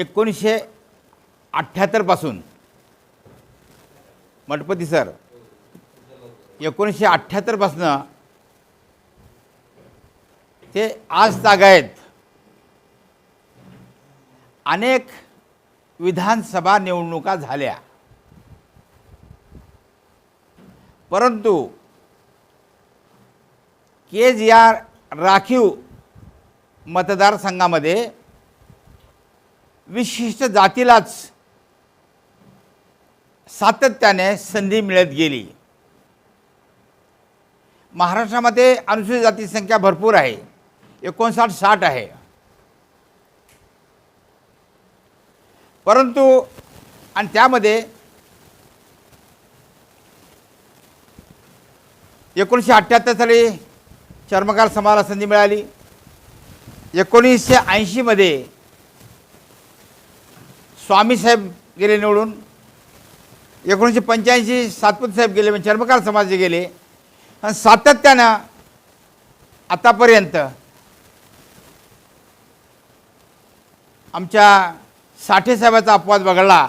एकोणीसशे अठ्ठ्याहत्तरपासून मठपती सर एकोणीसशे अठ्ठ्याहत्तरपासनं ते आज तागायत अनेक विधानसभा निवडणुका झाल्या. परंतु के जी आर राखीव मतदारसंघामध्ये विशिष्ट जातीलाच सातत्याने संधी मिळत गेली. महाराष्ट्रामध्ये अनुसूचित जाती संख्या भरपूर आहे. एकोणसाठ साठ आहे. परंतु आणि त्यामध्ये एकोणीसशे अठ्ठ्याहत्तर साली चर्मकार समाजाला संधी मिळाली. एकोणीसशे ऐंशीमध्ये स्वामीसाहेब गेले निवडून. एकोणीसशे पंच्याऐंशी सातपुते साहेब गेले म्हणजे चर्मकार समाज गेले. आणि सातत्यानं आतापर्यंत आमच्या साठेसाहेबाचा अपवाद वगळला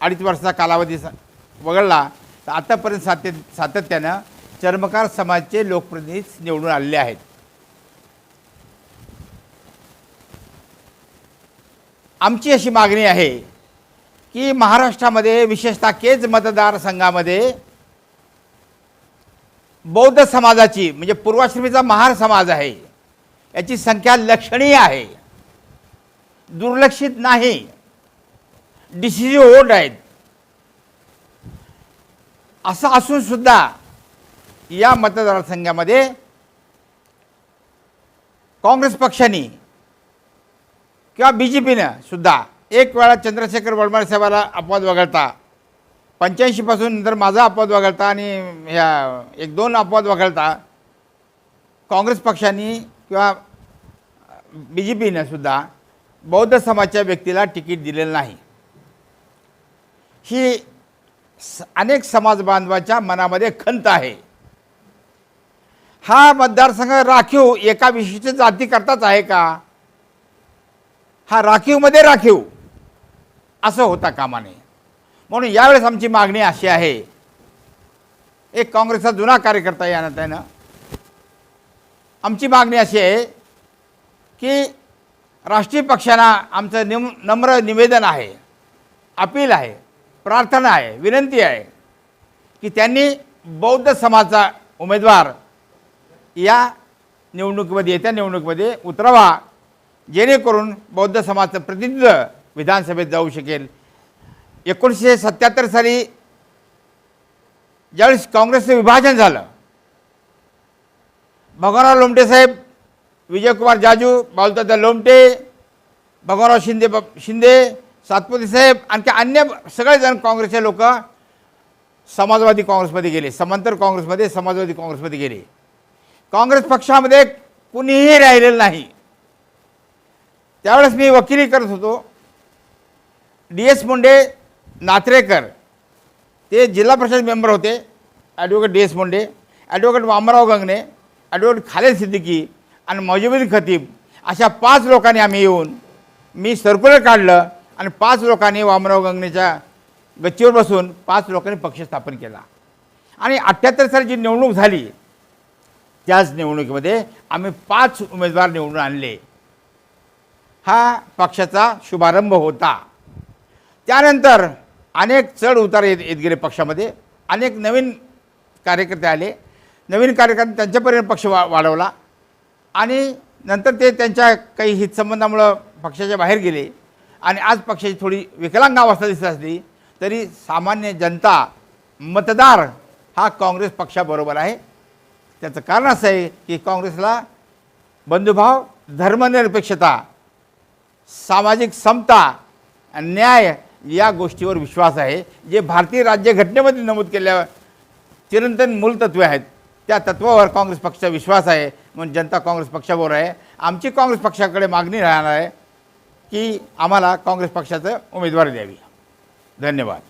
अडीच वर्षाचा कालावधी स- वगळला तर आतापर्यंत सात्य सातत्यानं चर्मकार समाजचे लोकप्रतिनिधी निवडून आलेले आहेत. आमची अशी मागणी आहे की महाराष्ट्रामध्ये विशेषतः केज मतदारसंघामध्ये बौद्ध समाजाची म्हणजे पूर्वाश्रमीचा महार समाज आहे याची संख्या लक्षणीय आहे. दुर्लक्षित नाही. डिसिजिव्ह होत आहेत. असं असून सुद्धा या मतदारसंघामध्ये काँग्रेस पक्षाने किंवा बी जे पीनं सुद्धा एक वेळा चंद्रशेखर वडमाळे साहेबाला अपवाद वगळता पंच्याऐंशीपासून नंतर माझा अपवाद वगळता आणि ह्या एक दोन अपवाद वगळता काँग्रेस पक्षाने किंवा बी जे पीनं सुद्धा बौद्ध समाजच्या व्यक्तीला तिकीट दिलेलं नाही. ही स अनेक समाज बांधवाच्या मनामध्ये खंत आहे. हा मतदारसंघ राखीव एका विशिष्ट जातीकरताच आहे का? हा राखीवमध्ये राखीव. असं होता कामा नये म्हणून यावेळेस आमची मागणी अशी आहे एक काँग्रेसचा जुना कार्यकर्ता या नात्यानं आमची मागणी अशी आहे की राष्ट्रीय पक्षांना आमचं निम नम्र निवेदन आहे अपील आहे प्रार्थना आहे विनंती आहे की त्यांनी बौद्ध समाजाचा उमेदवार या निवडणुकीमध्ये येत्या निवडणुकीमध्ये उतरवा. जेणेकरून बौद्ध समाजाचं प्रतिनिधित्व विधानसभेत जाऊ शकेल. एकोणीसशे सत्याहत्तर साली ज्यावेळेस काँग्रेसचं विभाजन झालं भगवानराव लोमटे साहेब विजयकुमार जाजू बालदादा लोमटे भगवानराव शिंदे ब- शिंदे सातपुते साहेब आणखी अन्य सगळेजण काँग्रेसचे लोक समाजवादी काँग्रेसमध्ये गेले समांतर काँग्रेसमध्ये समाजवादी काँग्रेसमध्ये गेले. काँग्रेस पक्षामध्ये कुणीही राहिलेलं नाही. त्यावेळेस मी वकिली करत होतो. डी एस मुंडे नात्रेकर ते जिल्हा परिषद मेंबर होते. Advocate D S Munde advocate Vamrao Gangane advocate Khaled Siddiqui आणि मौजुद्दीन खतीब अशा पाच लोकांनी आम्ही येऊन मी सर्क्युलर काढलं आणि पाच लोकांनी वामराव गंगणेच्या गच्चीवर बसून पाच लोकांनी पक्ष स्थापन केला. आणि अठ्ठ्याहत्तर साली जी निवडणूक झाली त्याच निवडणुकीमध्ये आम्ही पाच उमेदवार निवडून आणले. हा पक्षाचा शुभारंभ होता. त्यानंतर अनेक चढ उतार येत येत गेले पक्षामध्ये. अनेक नवीन कार्यकर्ते आले. नवीन कार्यकर्ते त्यांच्यापर्यंत पक्ष वा वाढवला. आणि नंतर ते त्यांच्या काही हितसंबंधामुळं पक्षाच्या बाहेर गेले. आणि आज पक्षाची थोडी विकलांग अवस्था दिसत असली तरी सामान्य जनता मतदार हा काँग्रेस पक्षाबरोबर आहे. त्याचं कारण असं आहे की काँग्रेसला बंधुभाव धर्मनिरपेक्षता सामाजिक समता न्याय या गोष्टीवर विश्वास आहे. जे भारतीय राज्यघटनेमध्ये नमूद केल्या चिरंतन मूलतत्वे आहेत. त्या तत्वावर काँग्रेस पक्षाचा विश्वास आहे. म्हणून जनता काँग्रेस पक्षावर आहे. आमची काँग्रेस पक्षाकडे मागणी राहणार आहे की आम्हाला काँग्रेस पक्षाचं उमेदवारी द्यावी. धन्यवाद.